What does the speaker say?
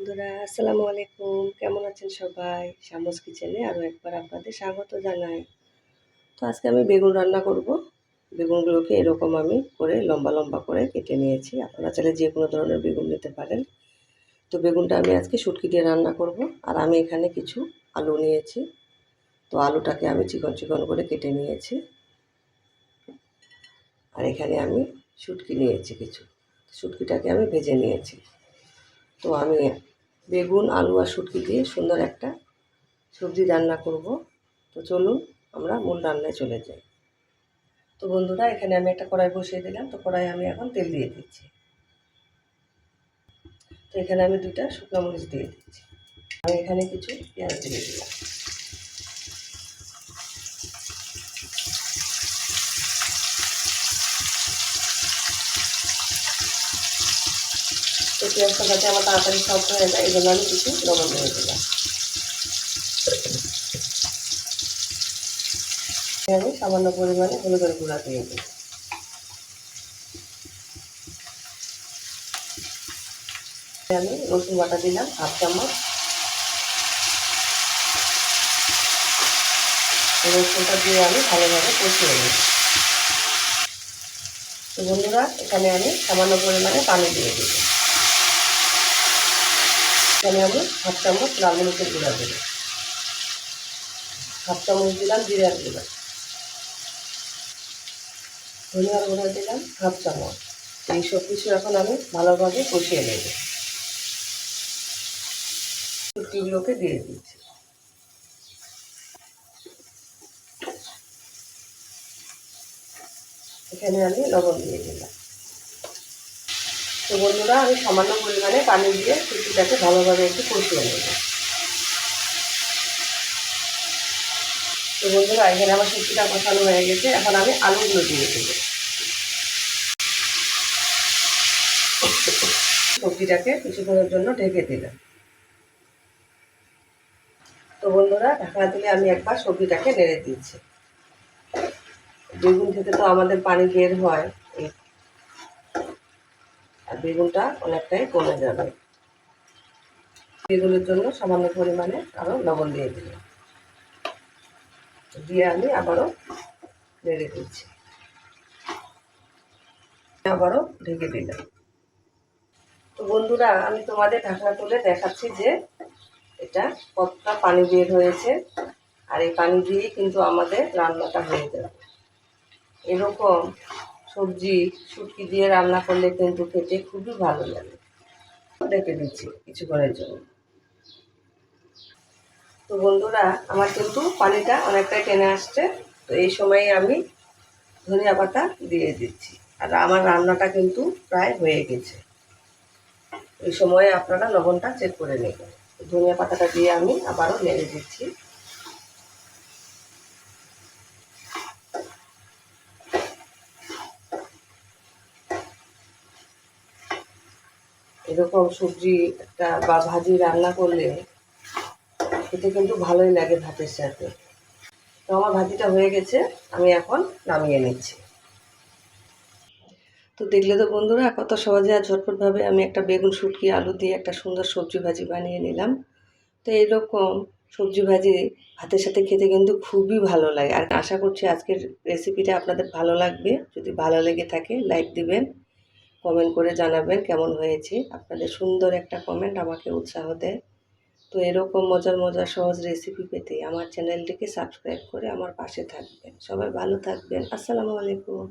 বন্ধুরা, আসসালামু আলাইকুম। কেমন আছেন সবাই? শামস কিচেনে আরও একবার আপনাদের স্বাগত জানাই। তো আজকে আমি বেগুন রান্না করব। বেগুনগুলোকে এরকম আমি করে লম্বা লম্বা করে কেটে নিয়েছি। আপনারা চাইলে যে কোনো ধরনের বেগুন নিতে পারেন। তো বেগুনটা আমি আজকে শুটকি দিয়ে রান্না করব। আর আমি এখানে কিছু আলু নিয়েছি। তো আলুটাকে আমি চিকন চিকন করে কেটে নিয়েছি। আর এখানে আমি শুটকি নিয়েছি কিছু। শুটকিটাকে আমি ভেজে নিয়েছি। তো আমি বেগুন, আলু আর শুটকি দিয়ে সুন্দর একটা সবজি রান্না করব। তো চলুন আমরা মূল রান্নায় চলে যাই। তো বন্ধুরা, এখানে আমি একটা কড়াই বসিয়ে দিলাম। তো কড়াই আমি এখন তেল দিয়ে দিচ্ছি। তো এখানে আমি দুটা শুকনো মরিচ দিয়ে দিচ্ছি। আমি এখানে কিছু পেঁয়াজ দিয়ে দিলাম। পেঁয়াজটা যাতে আমার তাড়াতাড়ি সফট হয়ে যায়, এই জন্য আমি কিছু লবণ দিয়ে দিলাম আমি সামান্য পরিমাণে হলুদের গুঁড়া দিয়ে দিই আমি রসুন বাটা দিলাম, হাফ চামচ। রসুনটা দিয়ে আমি ভালোভাবে কষিয়ে নিই তো বন্ধুরা, এখানে আমি সামান্য পরিমাণে পানি দিয়ে দিই এখানে আমি হাফ চামচ লাল মরিচের গুঁড়া দিই হাফ চামচ দিলাম জিরার গুঁড়া ধনিয়ার গুঁড়া দিলাম, হাফ চামচ। এই সব কিছু এখন আমি ভালোভাবে কষিয়ে নেব। শুটকিগুলোকে দিয়ে দিচ্ছি। এখানে আমি লবণ দিয়ে দিলাম। তো বন্ধুরা, আমি সামান্য পরিমাণে পানি দিয়ে শুটকিটাকে ভালোভাবে একটু কষিয়ে নেব। তো বন্ধুরা, এখানে আমার শুটকিটা কষানো হয়ে গেছে। এখন আমি আলুগুলো দিয়ে দেব। সবজিটাকে কিছুক্ষণের জন্য ঢেকে দিলাম। তো বন্ধুরা, ঢাকনা তুলে আমি একবার সবজিটাকে নেড়ে দিচ্ছি। বেগুন থেকে তো আমাদের পানি বের হয়। আর বেগুনটা অনেকটাই কমে যাবে। বেগুনের জন্য সামান্য পরিমাণে আরও লবণ দিয়ে দিলাম। দিয়ে আমি আবারও নেড়ে দিচ্ছি। আবারও ঢেকে দিলাম। তো বন্ধুরা, আমি তোমাদের ঢাকনা তুলে দেখাচ্ছি যে এটা কতটা পানি বের হয়েছে আর এই পানি দিয়েই কিন্তু আমাদের রান্নাটা হয়ে যাবে। এরকম সবজি, শুটকি দিয়ে রান্না করলে কিন্তু খেতে খুবই ভালো লাগে। রেখে দিচ্ছি কিছুক্ষণের জন্য। তো বন্ধুরা, আমার কিন্তু পানিটা অনেকটাই টেনে আসছে, তো এই সময়ে আমি ধনিয়া পাতা দিয়ে দিচ্ছি। আর আমার রান্নাটা কিন্তু প্রায় হয়ে গেছে। এই সময়ে আপনারা লবণটা চেক করে নেবেন। ধনিয়া পাতাটা দিয়ে আমি আবারও নেড়ে দিচ্ছি। এরকম সবজি একটা বা ভাজি রান্না করলে খেতে কিন্তু ভালোই লাগে ভাতের সাথে। তো আমার ভাজিটা হয়ে গেছে, আমি এখন নামিয়ে নিচ্ছি। তো দেখলে তো বন্ধুরা, কত সহজে আর ঝটপটভাবে আমি একটা বেগুন শুটকি, আলু দিয়ে একটা সুন্দর সবজি ভাজি বানিয়ে নিলাম। তো এইরকম সবজি ভাজি ভাতের সাথে খেতে কিন্তু খুবই ভালো লাগে। আর আশা করছি আজকের রেসিপিটা আপনাদের ভালো লাগবে। যদি ভালো লেগে থাকে লাইক দিবেন। কমেন্ট করে জানাবেন কেমন হয়েছে। আপনাদের সুন্দর একটা কমেন্ট আমাকে উৎসাহ দেয়। তো এরকম মজার মজার সহজ রেসিপি পেতে আমার চ্যানেলটিকে সাবস্ক্রাইব করে আমার পাশে থাকবেন। সবাই ভালো থাকবেন। আসসালামু আলাইকুম।